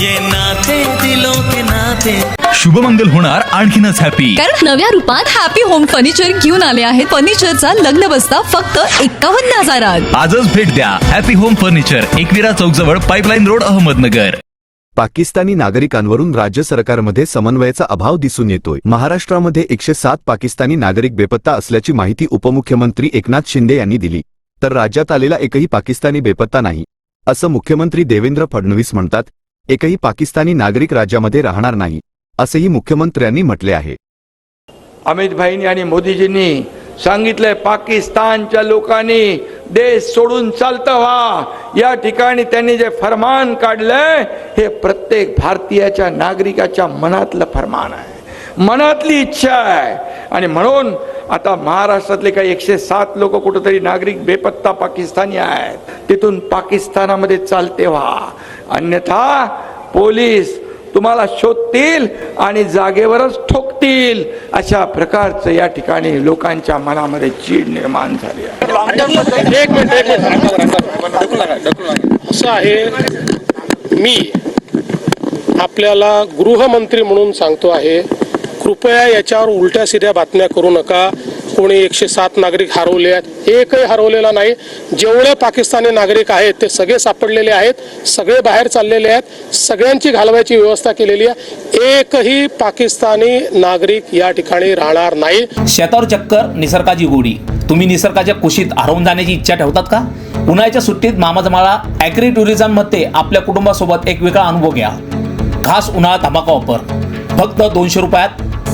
ये नाते दिलों के नाते। शुभमंगल होणार आणखीनच हॅपी कारण नव्या रूपात हॅपी होम फर्निचर घेऊन आले आहेत. फर्निचरचा लग्न बसता फक्त एकावन्न हजारात. आजच भेट द्या. हॅपी होम फर्निचर एकविरा चौक जवळ पाईपलाईन रोड अहमदनगर. पाकिस्तानी नागरिकांवरून राज्य सरकारमध्ये समन्वयाचा अभाव दिसून येतोय. महाराष्ट्रामध्ये एकशे सात पाकिस्तानी नागरिक बेपत्ता असल्याची माहिती उपमुख्यमंत्री एकनाथ शिंदे यांनी दिली. तर राज्यात आलेला एकही पाकिस्तानी बेपत्ता नाही असं मुख्यमंत्री देवेंद्र फडणवीस म्हणतात. एकही पाकिस्तानी नागरिक राज्यामध्ये राहणार नाही असेही मुख्यमंत्र्यांनी म्हटले आहे. अमित भाईंनी आणि मोदीजींनी सांगितलंय पाकिस्तानच्या लोकांनी देश सोडून चालतं व्हा. या ठिकाणी त्यांनी जे फरमान काढलंय हे प्रत्येक भारतीयाच्या नागरिकाच्या मनातलं फरमान आहे. मनातली इच्छा आहे. आणि म्हणून आता महाराष्ट्रातले काही एकशे सात लोक कुठंतरी नागरिक बेपत्ता पाकिस्तानी आहेत. तिथून पाकिस्तानामध्ये चालते व्हा अन्यथा पोलीस तुम्हाला शोधतील आणि जागेवरच ठोकतील अशा प्रकारचं या ठिकाणी लोकांच्या मनामध्ये चीड निर्माण झाली आहे. एक मिनिट एक मिनिट. असं आहे मी आपल्याला गृहमंत्री म्हणून सांगतो आहे कृपया याच्यावर उलट्या सिध्या बातम्या करू नका. कोणी एकशे सात नागरिक हरवले आहेत. एकही हरवलेला नाही. जेवढे पाकिस्तानी नागरिक आहेत ते सगळे सापडलेले आहेत सगळे बाहेर चाललेले आहेत सगळ्यांची घालवायची व्यवस्था केलेली आहे. एकही पाकिस्तानी नागरिक या ठिकाणी राहणार नाही. शेतावर चक्कर निसर्गाची गोडी. तुम्ही निसर्गाच्या कुशीत हरवून जाण्याची इच्छा ठेवतात का? उन्हाळ्याच्या सुट्टीत मामाजमाळा ॲग्री टुरिझममध्ये आपल्या कुटुंबासोबत एक वेगळा अनुभव घ्या. खास उन्हाळा धमाका ऑफर फक्त दोनशे रुपयात